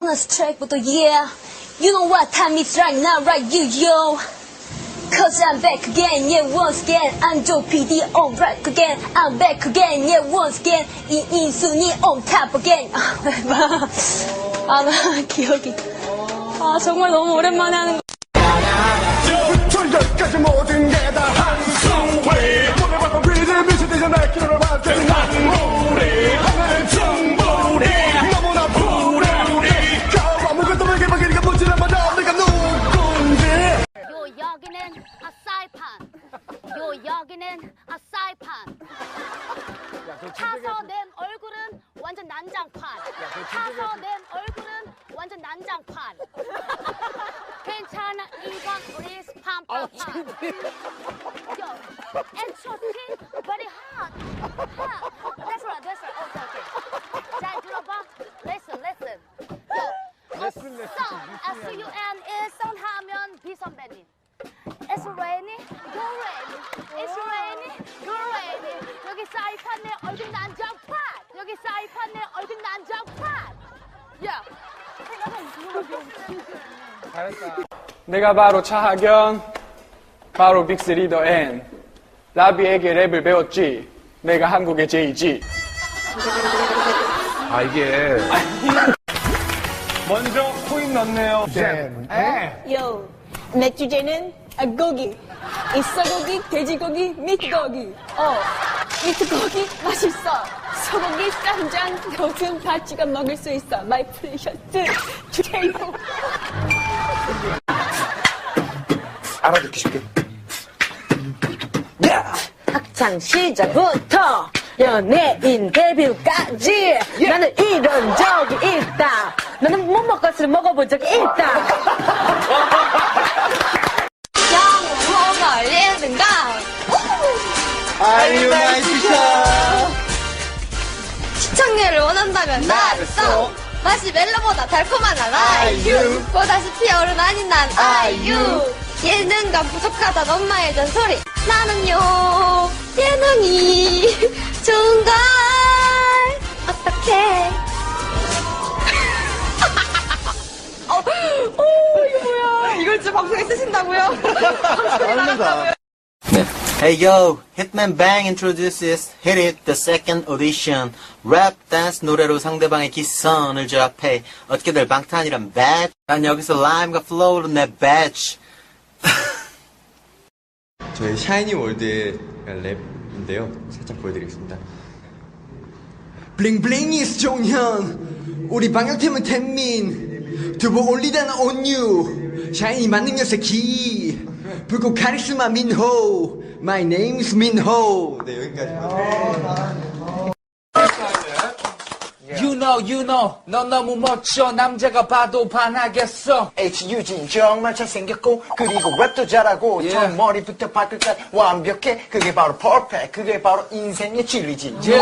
Let's track with the yeah. You know what time it's right now, right, you yo. Cause I'm back again, yeah, once again. 안조 PD on track again. I'm back again, yeah, once again. 이인순이 on top again. 아, 왜 봐. 아, 나 기억이. 아, 정말 너무 오랜만에 하는 거. 요 여기는 아 사이판 타서 낸 얼굴은 완전 난장판 타서 낸 얼굴은 완전 난장판 괜찮아 이건 우리 스팜팜팜 요 엔초티 very hot that's right that's right okay okay 잘 들어봐 listen listen 요 S U N 일선 얼굴 난장판. 야. 내가 바로 차하견, 바로 빅스 리더 N. 라비에게 랩을 배웠지. 내가 한국의 제이지. 아 이게 먼저 코인 넣네요. 요, 내 주제는 아, 고기. 있어고기, 돼지고기, 미트고기. 어, 미트고기 맛있어. 소고기, 쌈장, 요즘 다 찍어 먹을 수 있어. 마이 플레이셔츠 주세요. 알아듣기 쉽게. 학창 시절부터 연예인 데뷔까지 나는 이런 적이 있다. 나는 못 먹었을 먹어본 적이 있다. 걸리는가? 아유 나이 피샤 시청률을 원한다면 써. 맛이 멜로보다 달콤한 아이유. 보다시 피 어른 아닌 난 아이유. 예능감 부족하단 엄마의 잔소리. 나는요, 예능이 좋은 걸. 어떡해. 어, 오, 이거 뭐야. 이걸 진짜 방송에 쓰신다고요? 방송에 나간다고요? Hey yo, Hitman Bang introduces Hit It the second audition. 랩, 댄스, 노래로 상대방의 기선을 제압해 어떻게들 방탄이란 bad. 난 여기서 라임과 플로우로 내 badge. 저희 샤이니 월드의 랩인데요. 살짝 보여드리겠습니다. 블링블링이스 종현 우리 방역팀은 텐민 두부 올리던 온유 샤이니 만능력세 기 불꽃 카리스마 민호 My name is 민호 네 여기까지 You know, you know, 넌 너무 멋져. 남자가 봐도 반하겠어. H유진 정말 잘생겼고 그리고 랩도 잘하고 예. 전 머리부터 발끝까지 완벽해 그게 바로 퍼펙트 그게 바로 인생의 진리지 예.